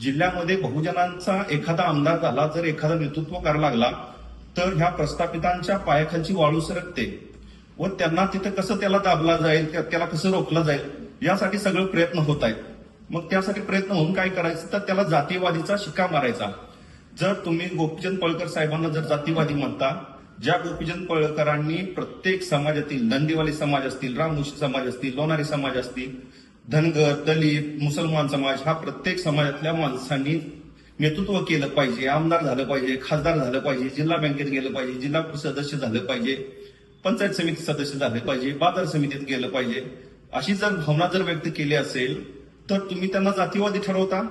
जिल्ह्यामध्ये बहुजनांचा एखादा आमदार झाला जर एखादा नेतृत्व करायला लागला तर ह्या प्रस्थापितांच्या पायाखालची वाळू सरकते. व त्यांना तिथं कसं त्याला दाबला जाईल त्याला कसं रोखलं जाईल यासाठी सगळं प्रयत्न होत आहेत. मग त्यासाठी प्रयत्न होऊन काय करायचं? तर त्याला जातीवादीचा शिक्का मारायचा. जर तुम्ही गोपीचंद पळकर साहेबांना जर जातीवादी म्हणता ज्या गोपीचंद पळकरांनी प्रत्येक समाजातील नंदीवाली समाज असतील राममुशी समाज असतील लोणारी समाज असतील धनगर दलित मुसलमान समाज हा प्रत्येक समाजातल्या माणसांनी नेतृत्व केलं पाहिजे आमदार झालं पाहिजे खासदार झालं पाहिजे जिल्हा बँकेत गेलं पाहिजे जिल्हा सदस्य झालं पाहिजे पंचायत समिती सदस्य झाले पाहिजे बाजार समितीत गेलं पाहिजे. अशी जर भावना जर व्यक्त केली असेल तर तुम्ही त्यांना जातीवादी ठरवता?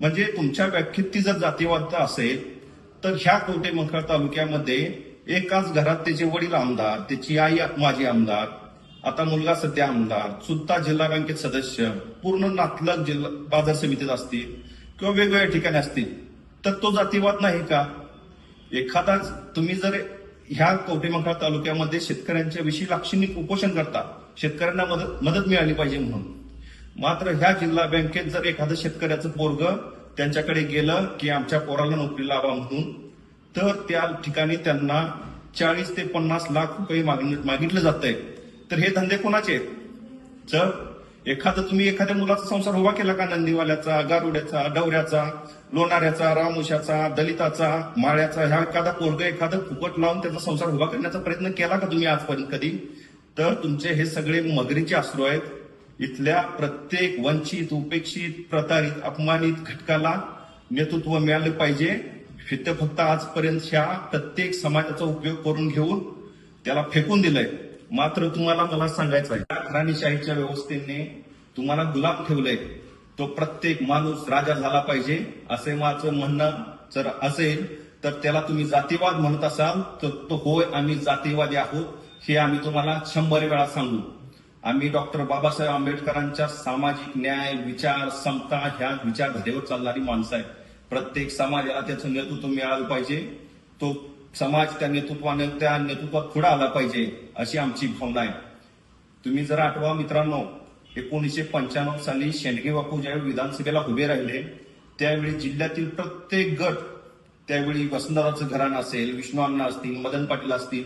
म्हणजे तुमच्या व्याख्येत ती जर जातीवाद असेल तर ह्या कोटे मंखळ तालुक्यामध्ये एकाच घरात त्याचे वडील आमदार त्याची आई माजी आमदार आता मुलगा सध्या आमदार सुद्धा जिल्हा बँकेत सदस्य पूर्ण नातलग जिल्हा बाजार समितीत असतील किंवा वेगवेगळ्या ठिकाणी असतील तर तो जातीवाद नाही का? एखादा तुम्ही जर ह्या कवटेमंकाळ तालुक्यामध्ये शेतकऱ्यांच्या विषयी लाक्षणिक उपोषण करता शेतकऱ्यांना मदत मदत मिळाली पाहिजे म्हणून. मात्र ह्या जिल्हा बँकेत जर एखादं शेतकऱ्याचं पोरग त्यांच्याकडे गेलं की आमच्या पोराला नोकरी लावा म्हणून तर त्या ठिकाणी त्यांना चाळीस ते पन्नास लाख रुपये मागणी मागितलं जात आहे तर हे धंदे कोणाचे आहेत? जर एखादं तुम्ही एखाद्या मुलाचा संसार उभा केला का? नंदीवाल्याचा गारुड्याचा डवऱ्याचा लोणाऱ्याचा रामुशाचा दलिताचा माळ्याचा ह्या एखादा पोरग एखादं फुकट लावून त्याचा संसार उभा करण्याचा प्रयत्न केला का तुम्ही आजपर्यंत कधी? तर तुमचे हे सगळे मगरीचे अश्रू आहेत. इथल्या प्रत्येक वंचित उपेक्षित प्रतारित अपमानित घटकाला नेतृत्व मिळालं पाहिजे. इथं फक्त आजपर्यंत ह्या प्रत्येक समाजाचा उपयोग करून घेऊन त्याला फेकून दिलंय. मात्र तुम्हाला मला सांगायचं आहे या घराणीशाहीच्या व्यवस्थेने तुम्हाला गुलाब ठेवलंय. तो प्रत्येक माणूस राजा झाला पाहिजे असे माझं म्हणणं जर असेल तर त्याला तुम्ही जातीवाद म्हणत असाल तर तो होय आम्ही जातीवादी आहोत हे आम्ही तुम्हाला शंभर वेळा सांगू. आम्ही डॉक्टर बाबासाहेब आंबेडकरांच्या सामाजिक न्याय विचार समता ह्या विचारधारेवर चालणारी माणसं आहे प्रत्येक समाजाला त्याचं नेतृत्व मिळालं पाहिजे. तो समाज त्या नेतृत्वाने त्या नेतृत्वात पुढे आला पाहिजे अशी आमची भावना आहे. तुम्ही जर आठवा मित्रांनो एकोणीसशे पंच्याण्णव साली शेंडगे बापू ज्यावेळी विधानसभेला उभे राहिले त्यावेळी जिल्ह्यातील प्रत्येक गट त्यावेळी वसंतदादाचं घराणं असेल विष्णू अण्णा असतील मदन पाटील असतील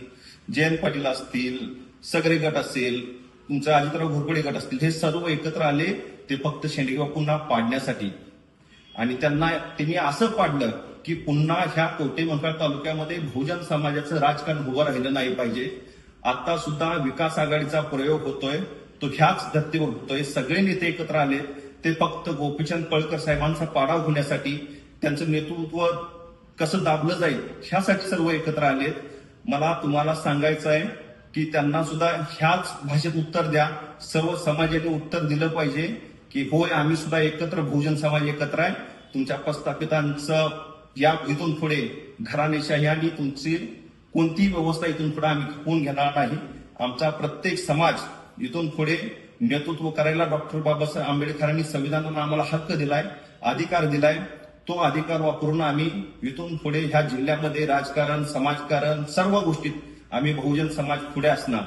जयंत पाटील असतील सगळे गट असेल तुमचा अजितराव घोरपडे गट असतील हे सर्व एकत्र आले ते फक्त शेंडगे बापूंना पाडण्यासाठी. आणि त्यांना त्यांनी असं पाडलं की पुन्हा ह्या कोटे मंकाळ तालुक्यामध्ये बहुजन समाजाचं राजकारण उभं राहिलं नाही पाहिजे. आता सुद्धा विकास आघाडीचा प्रयोग होतोय तो ह्याच धर्तीवर होतोय. सगळे नेते एकत्र आले ते फक्त गोपीचंद पळकर साहेबांचा पाडाव होण्यासाठी त्यांचं नेतृत्व कसं दाबलं जाईल ह्यासाठी सर्व एकत्र आले. मला तुम्हाला सांगायचं आहे की त्यांना सुद्धा ह्याच भाषेत उत्तर द्या. सर्व समाजाने उत्तर दिलं पाहिजे की होय आम्ही सुद्धा एकत्र बहुजन समाज एकत्र आहे. तुमच्या प्रस्थापितांचं या इथून पुढे घराणेशाही आणि तुमची कोणतीही व्यवस्था इथून पुढे आम्ही खपवून घेणार नाही. आमचा प्रत्येक समाज इथून पुढे नेतृत्व करायला डॉक्टर बाबासाहेब आंबेडकरांनी संविधानानं आम्हाला हक्क दिलाय अधिकार दिलाय. तो अधिकार वापरून आम्ही इथून पुढे ह्या जिल्ह्यामध्ये राजकारण समाजकारण सर्व गोष्टीत आम्ही बहुजन समाज पुढे असणार.